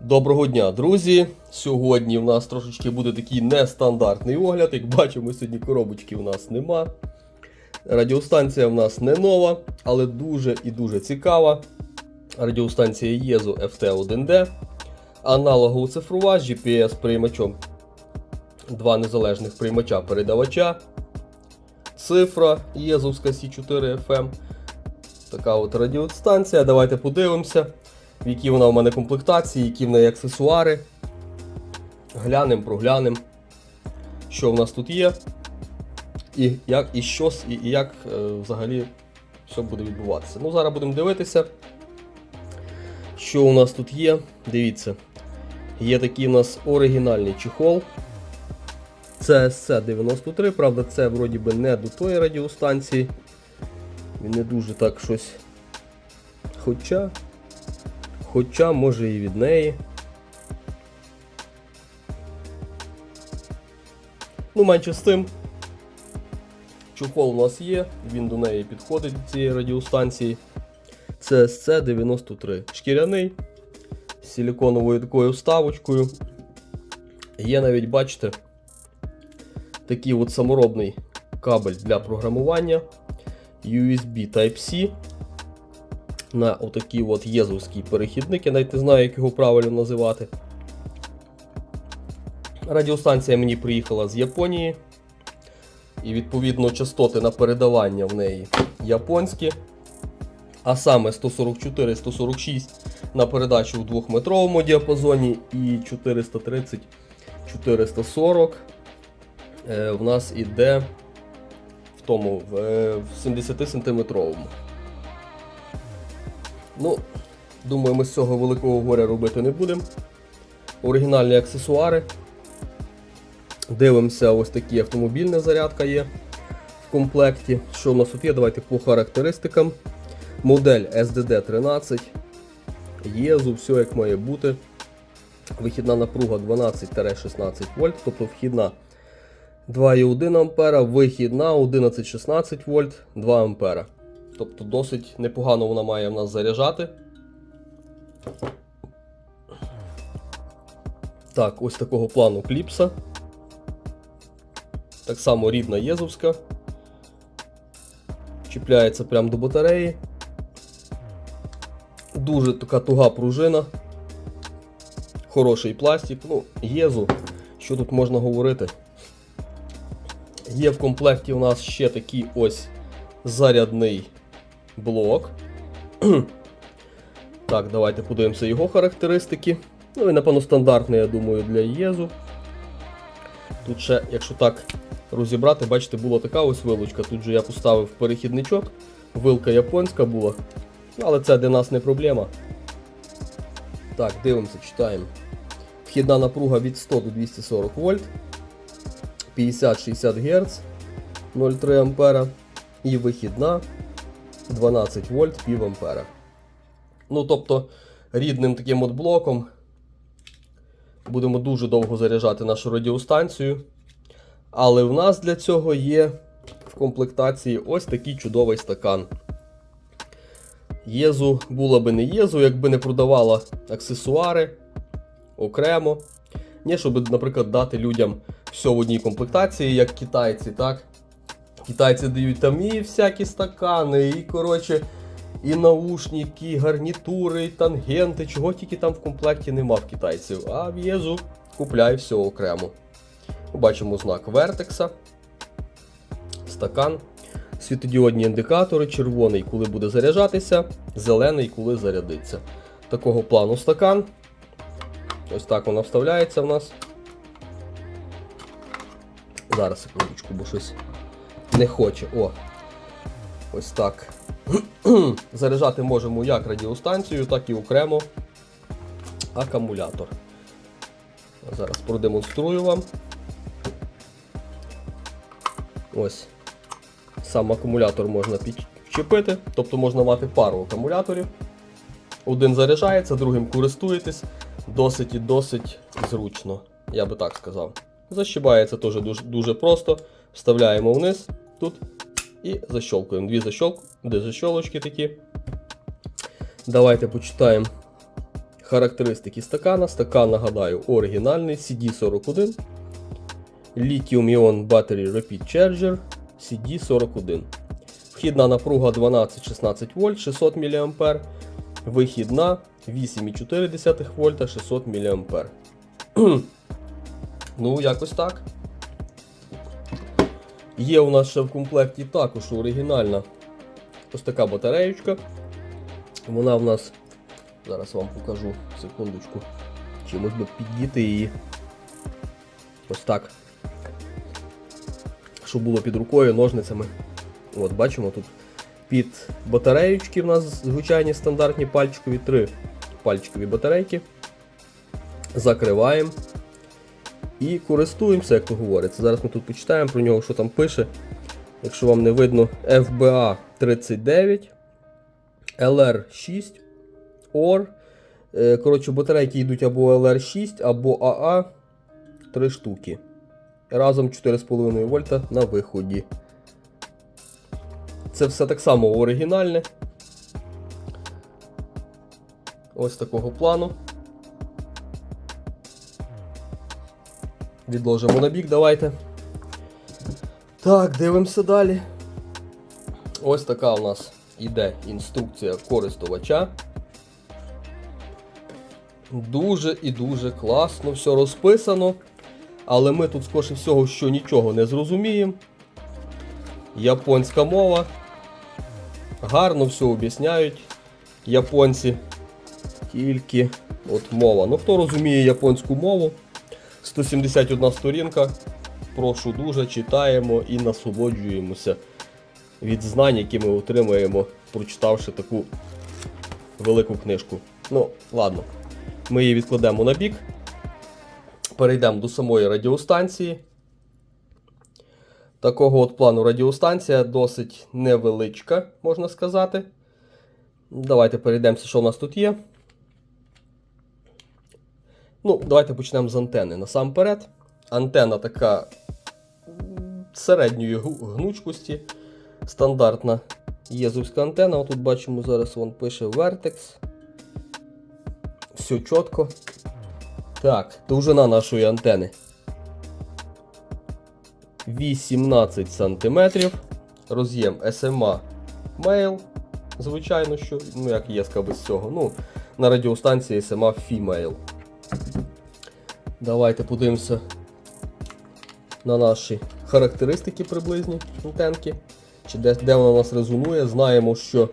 Доброго дня, друзі! Сьогодні в нас трошечки буде такий нестандартний огляд. Як бачимо, сьогодні коробочки в нас нема. Радіостанція в нас не нова, але дуже і дуже цікава. Радіостанція ЄЗУ FT1D. Аналогово цифрова з GPS-приймачом. Два незалежних приймача передавача. Цифра ЄЗУвська C4 FM. Така от радіостанція. Давайте подивимося в які вона в мене комплектації, які в неї аксесуари. Глянемо, проглянемо, що в нас тут є, і як, і що, і, і як е, взагалі все буде відбуватися. Ну, зараз будемо дивитися, що у нас тут є. Дивіться, є такий у нас оригінальний чехол. Це SC93, правда, це вроді би не до тої радіостанції. Він не дуже так щось. Хоча. Хоча, може і від неї. Ну, менше з тим. Чохол у нас є, він до неї підходить до цієї радіостанції. Це SC93. Шкіряний з силіконовою такою вставочкою. Є навіть, бачите, такий от саморобний кабель для програмування USB Type-C на отакий от єзовський перехідник, навіть не знаю, як його правильно називати. Радіостанція мені приїхала з Японії. І відповідно частоти на передавання в неї японські. А саме 144-146 на передачу в 2-метровому діапазоні і 430-440 е, в нас іде в тому е, в 70 сантиметровому. Ну, думаю, ми з цього великого горя робити не будемо. Оригінальні аксесуари. Дивимося, ось такі автомобільна зарядка є в комплекті. Що в нас тут є? Давайте по характеристикам. Модель SDD13. ЄЗУ, все як має бути. Вихідна напруга 12-16 вольт, тобто вхідна 2,1 А, вихідна 11-16 вольт 2 А. Тобто досить непогано вона має в нас заряджати. Так, ось такого плану кліпса. Так само рідна єзовська. Чіпляється прямо до батареї. Дуже така туга пружина. Хороший пластик. Ну, єзу. Що тут можна говорити? Є в комплекті у нас ще такий ось зарядний блок. так, давайте подивимося його характеристики. Ну і напевно стандартний, я думаю, для ЄЗу. Тут ще, якщо так розібрати, бачите, була така ось вилучка. Тут же я поставив перехідничок. Вилка японська була. Ну, Але це для нас не проблема. Так, дивимося, читаємо. Вхідна напруга від 100 до 240 вольт. 50-60 Гц 0,3 ампера. І вихідна 12 вольт пів ампера. Ну, тобто, рідним таким от блоком будемо дуже довго заряджати нашу радіостанцію. Але в нас для цього є в комплектації ось такий чудовий стакан. Єзу була би не Єзу, якби не продавала аксесуари окремо. Ні, щоб, наприклад, дати людям все в одній комплектації, як китайці, так? Китайці дають там і всякі стакани, і коротше, і наушники, і гарнітури, і тангенти, чого тільки там в комплекті нема в китайців. А в Єзу купляй все окремо. Бачимо знак Вертекса, стакан, світодіодні індикатори, червоний, коли буде заряджатися, зелений, коли зарядиться. Такого плану стакан. Ось так вона вставляється в нас. Зараз секундочку, бо щось не хоче. О. Ось так. Заряджати можемо як радіостанцію, так і окремо акумулятор. Зараз продемонструю вам. Ось. Сам акумулятор можна підчепити, тобто можна мати пару акумуляторів. Один заряджається, другим користуєтесь. Досить і досить зручно, я би так сказав. Защибається теж дуже, дуже просто. Вставляємо вниз тут і защолкуємо. Дві защолк... Дві защолочки такі. Давайте почитаємо Характеристики стакана. Стакан, нагадаю, оригінальний CD41. Lithium-Ion Battery Rapid Charger CD41. Вхідна напруга 12-16 вольт 600 мА. Вихідна 8,4 вольта 600 мА. ну, якось так. Є у нас ще в комплекті також оригінальна ось така батареєчка. Вона в нас, зараз вам покажу секундочку, чимось би піддіти її. Ось так. Щоб було під рукою ножницями. От, бачимо тут під батареєчки в нас звичайні стандартні пальчикові, три пальчикові батарейки. Закриваємо і користуємося, як то говориться. Зараз ми тут почитаємо про нього, що там пише. Якщо вам не видно, FBA 39, LR6, OR. Е, Коротше, батарейки йдуть або LR6, або AA 3 штуки. Разом 4,5 вольта на виході. Це все так само оригінальне. Ось такого плану. Відложимо на бік, давайте. Так, дивимося далі. Ось така у нас іде інструкція користувача. Дуже і дуже класно все розписано. Але ми тут, скоріше всього, що нічого не зрозуміємо. Японська мова. Гарно все об'ясняють. Японці. Тільки от мова. Ну, хто розуміє японську мову? 171 сторінка. Прошу дуже, читаємо і насолоджуємося від знань, які ми отримаємо, прочитавши таку велику книжку. Ну, ладно, ми її відкладемо на бік. Перейдемо до самої радіостанції. Такого от плану радіостанція досить невеличка, можна сказати. Давайте перейдемося, що у нас тут є. Ну, давайте почнемо з антени. Насамперед, антена така середньої гнучкості. Стандартна єзовська антена. Тут бачимо, зараз вон пише Vertex. Все чітко. Так, довжина нашої антени 18 см. Роз'єм SMA Male. Звичайно, що, ну як єска без цього. Ну, на радіостанції SMA Female. Давайте подивимося на наші характеристики приблизні антенки. Чи де, де вона у нас резонує. Знаємо, що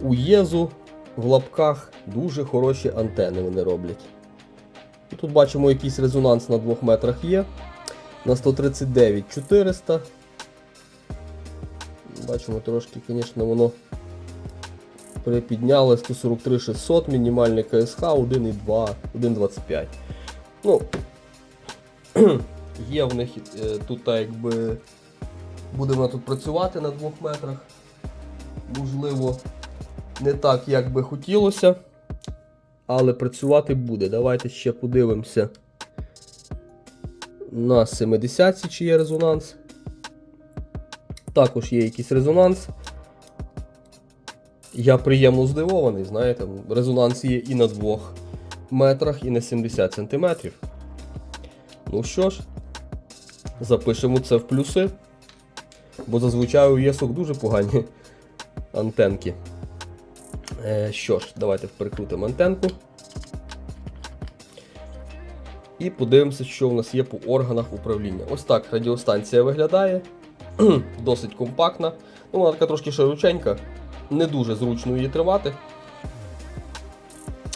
у Єзу в лапках дуже хороші антени вони роблять. Тут бачимо якийсь резонанс на 2 метрах є. На 139 400. Бачимо трошки, звісно, воно припідняли 143 600, мінімальний КСХ 1,2, 1,25. Ну, є в них е, тут так якби будемо тут працювати на 2 метрах. Можливо, не так, як би хотілося, але працювати буде. Давайте ще подивимося на 70 чи є резонанс. Також є якийсь резонанс. Я приємно здивований, знаєте, резонанс є і на 2 метрах, і на 70 сантиметрів. Ну що ж, запишемо це в плюси. Бо зазвичай у єсок дуже погані антенки. Е, що ж, давайте перекрутимо антенку. І подивимося, що в нас є по органах управління. Ось так радіостанція виглядає. Досить компактна. Ну, вона така трошки широченька, не дуже зручно її тримати.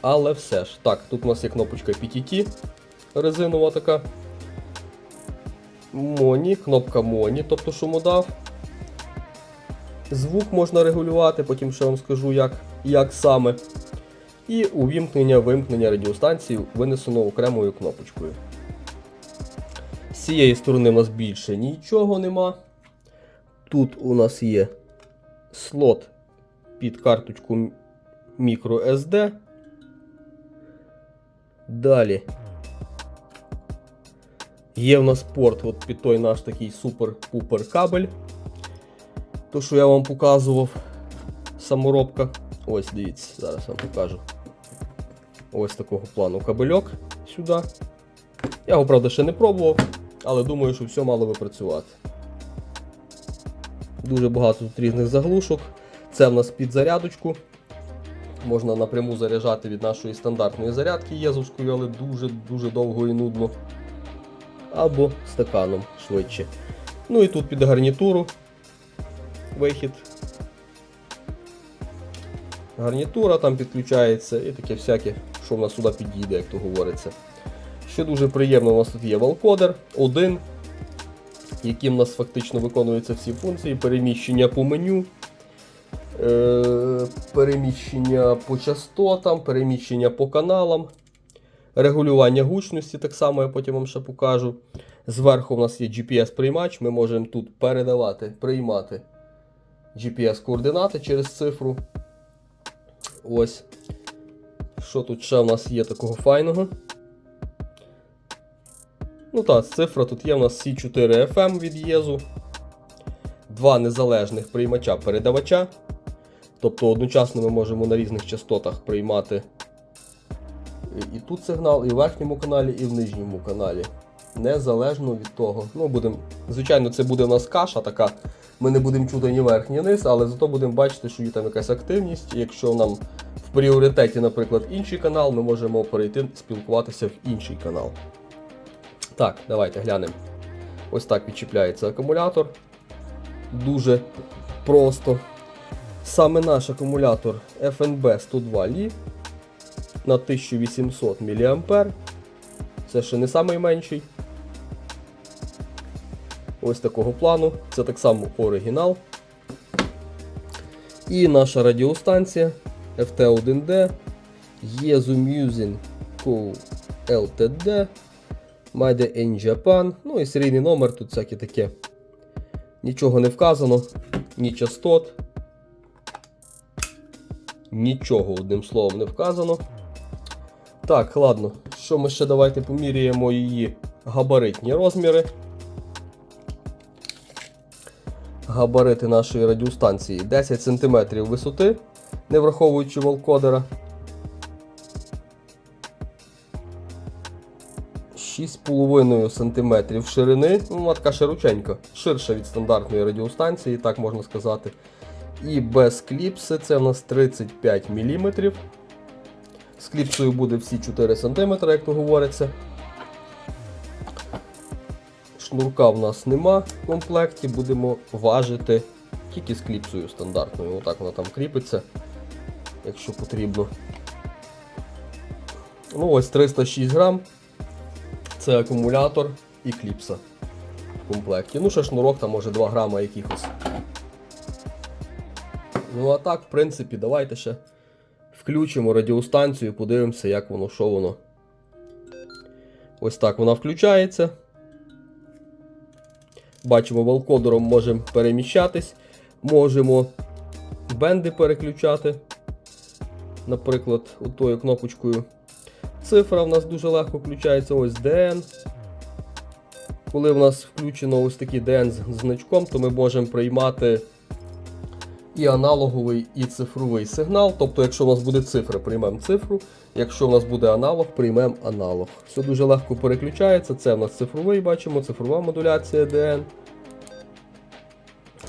Але все ж. Так, тут у нас є кнопочка PTT резинова така. Моні, кнопка Моні, тобто шумодав. Звук можна регулювати, потім ще вам скажу, як, як саме. І увімкнення вимкнення радіостанції винесено окремою кнопочкою. З цієї сторони у нас більше нічого нема. Тут у нас є слот під карточку microSD. Далі. Є в нас порт от під той наш такий супер-пупер кабель. То, що я вам показував, саморобка. Ось, дивіться, зараз вам покажу. ось такого плану кабельок сюди. Я його, правда, ще не пробував, але думаю, що все мало би працювати. Дуже багато тут різних заглушок. Це в нас під зарядочку. Можна напряму заряджати від нашої стандартної зарядки єзовською, але дуже-дуже довго і нудно. Або стаканом швидше. Ну і тут під гарнітуру вихід. Гарнітура там підключається і таке всяке, що в нас сюди підійде, як то говориться. Що дуже приємно, у нас тут є валкодер один, яким у нас фактично виконуються всі функції, переміщення по меню, переміщення по частотам, переміщення по каналам, регулювання гучності, так само я потім вам ще покажу. Зверху у нас є GPS-приймач, ми можемо тут передавати, приймати GPS-координати через цифру. Ось. Що тут ще у нас є такого файного? Ну так, цифра тут є у нас C4 FM від ЄЗу. Два незалежних приймача передавача. Тобто одночасно ми можемо на різних частотах приймати і- тут сигнал, і в верхньому каналі, і в нижньому каналі. Незалежно від того. Ну, будем, звичайно, це буде у нас каша така. Ми не будемо чути ні верх, ні низ, але зато будемо бачити, що є там якась активність. І якщо нам в пріоритеті, наприклад, інший канал, ми можемо перейти спілкуватися в інший канал. Так, давайте глянемо. Ось так відчіпляється акумулятор. Дуже просто. Саме наш акумулятор FNB 102 Li на 1800 мА. Це ще не найменший. Ось такого плану. Це так само оригінал. І наша радіостанція FT1D Yezu Music Co. LTD Made in Japan. Ну і серійний номер тут всяке таке. Нічого не вказано, ні частот. Нічого одним словом не вказано. Так, ладно, що ми ще давайте поміряємо її габаритні розміри. Габарити нашої радіостанції 10 см висоти, не враховуючи волкодера. 6,5 см ширини, ну вона широченька, ширша від стандартної радіостанції, так можна сказати. І без кліпси це у нас 35 мм. З кліпсою буде всі 4 см, як то говориться. Шнурка в нас нема в комплекті, будемо важити тільки з кліпсою стандартною. Отак вона там кріпиться, якщо потрібно. Ну ось 306 грам. Це акумулятор і кліпса в комплекті. Ну, ще шнурок там може 2 грама якихось. Ну, а так, в принципі, давайте ще включимо радіостанцію, подивимося, як воно, що воно. Ось так вона включається. Бачимо, валкодером можемо переміщатись, можемо бенди переключати. Наприклад, отою кнопочкою. Цифра в нас дуже легко включається ось DN. Коли в нас включено ось такий DN з значком, то ми можемо приймати і аналоговий, і цифровий сигнал. Тобто, якщо у нас буде цифра, приймемо цифру. Якщо у нас буде аналог, приймемо аналог. Все дуже легко переключається. Це у нас цифровий, бачимо, цифрова модуляція DN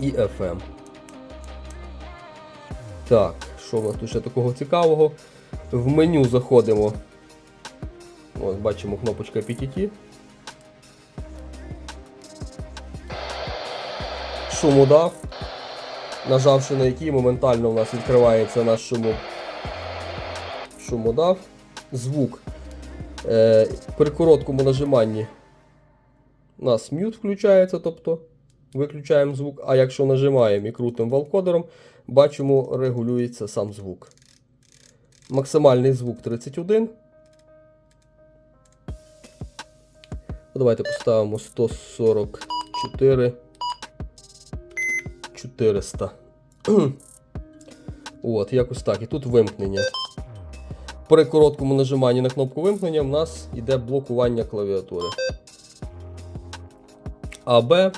і FM. Так, що в нас тут ще такого цікавого? В меню заходимо. Ось бачимо кнопочка PTT. Шумодав. Нажавши на який моментально у нас відкривається наш шуму... шумодав. Звук. Е, При короткому нажиманні у нас м'ют включається, тобто виключаємо звук. А якщо нажимаємо і крутим валкодером, бачимо, регулюється сам звук. Максимальний звук 31. Давайте поставимо 144 400. От, якось так. І тут вимкнення. При короткому нажиманні на кнопку вимкнення в нас йде блокування клавіатури. АБ.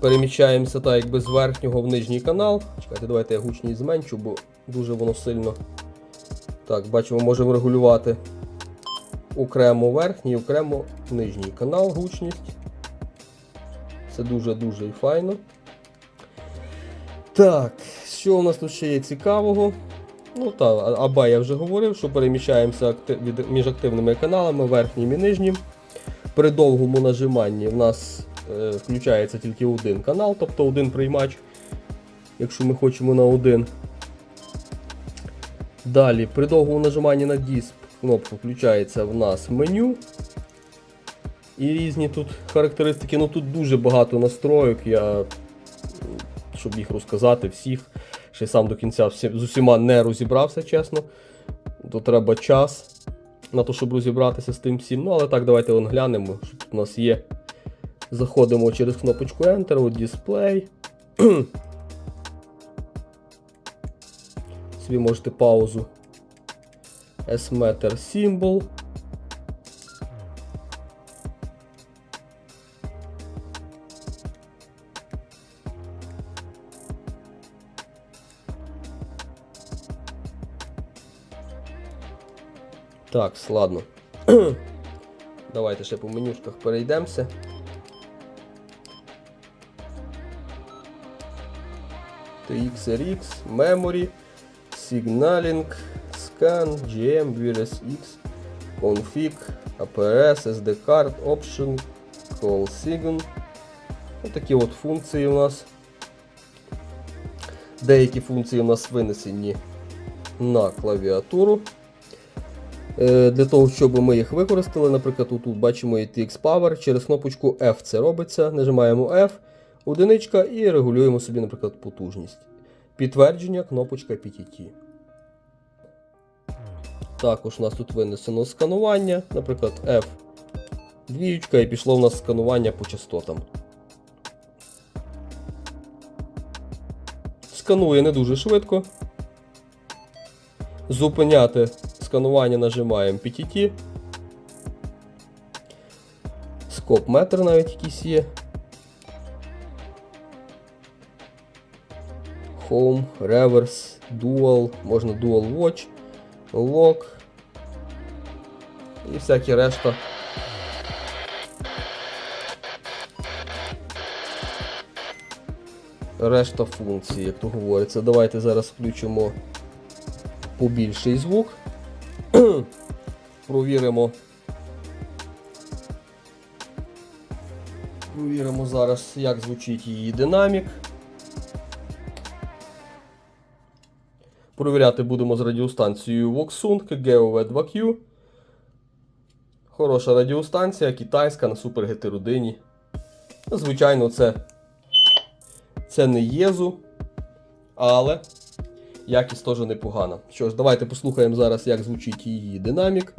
Переміщаємося так, якби з верхнього в нижній канал. Чекайте, давайте я гучність зменшу, бо дуже воно сильно Так, бачимо, можемо регулювати окремо верхній, окремо нижній канал, гучність. Це дуже-дуже і файно. Так, що у нас тут ще є цікавого? Ну так, аба я вже говорив, що переміщаємося між активними каналами, верхнім і нижнім. При довгому нажиманні в нас е, включається тільки один канал, тобто один приймач, якщо ми хочемо на один. Далі, при довгому нажиманні на диск кнопку включається в нас меню. І різні тут характеристики. Ну тут дуже багато настроїк. Я, щоб їх розказати всіх, ще сам до кінця з усіма не розібрався, чесно. То треба час на те, щоб розібратися з тим всім. Ну, але так, давайте вон глянемо, що тут у нас є. Заходимо через кнопочку Enter, от Display. Собі можете паузу. S-Meter Symbol. Так, ладно. Давайте ще по менюшках перейдемося. TXRX, Memory, Signaling, Scan, GM, VRSX, Config, APRS, SD Card, Option, Call Signal. Такі от функції у нас. Деякі функції у нас винесені на клавіатуру. Е, Для того, щоб ми їх використали, наприклад, тут бачимо ETX Power, через кнопочку F це робиться. Нажимаємо F, одиничка і регулюємо собі, наприклад, потужність. Підтвердження, кнопочка PTT. Також у нас тут винесено сканування, наприклад, F двіючка і пішло в нас сканування по частотам. Сканує не дуже швидко. Зупиняти сканування нажимаємо PTT. Скоп метр навіть якийсь є. Home, Reverse, Dual, можна Dual Watch, Lock і всякі решта. Решта функцій, як то говориться. Давайте зараз включимо побільший звук. Провіримо. Провіримо зараз, як звучить її динамік. Провіряти будемо з радіостанцією Voxung GeoV2Q. Хороша радіостанція, китайська на супергетеродині. Ну, Звичайно, це, це не єзу, але якість теж непогана. Що ж, давайте послухаємо зараз, як звучить її динамік.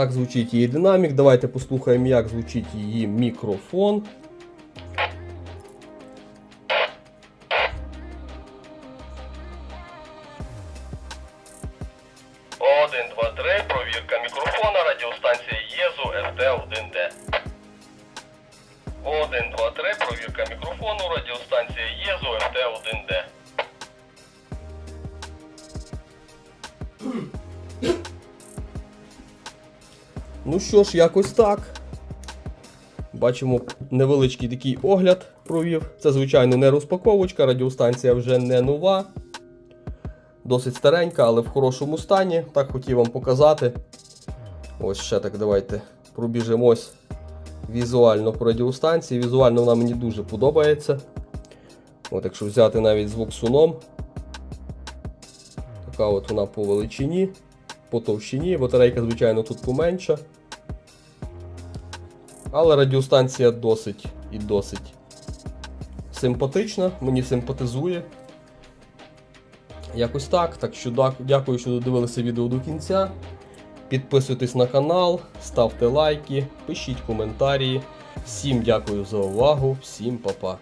Отак звучить її динамік. Давайте послухаємо, як звучить її мікрофон. Один, два, що ж, якось так. Бачимо невеличкий такий огляд провів. Це, звичайно, не розпаковочка, радіостанція вже не нова. Досить старенька, але в хорошому стані. Так хотів вам показати. Ось ще так давайте пробіжимось візуально по радіостанції. Візуально вона мені дуже подобається. От Якщо взяти навіть звук суном. Така от вона по величині, по товщині. Батарейка, звичайно, тут поменша. Але радіостанція досить і досить симпатична, мені симпатизує. Якось так. Так що дякую, що додивилися відео до кінця. Підписуйтесь на канал, ставте лайки, пишіть коментарі. Всім дякую за увагу, всім па-па.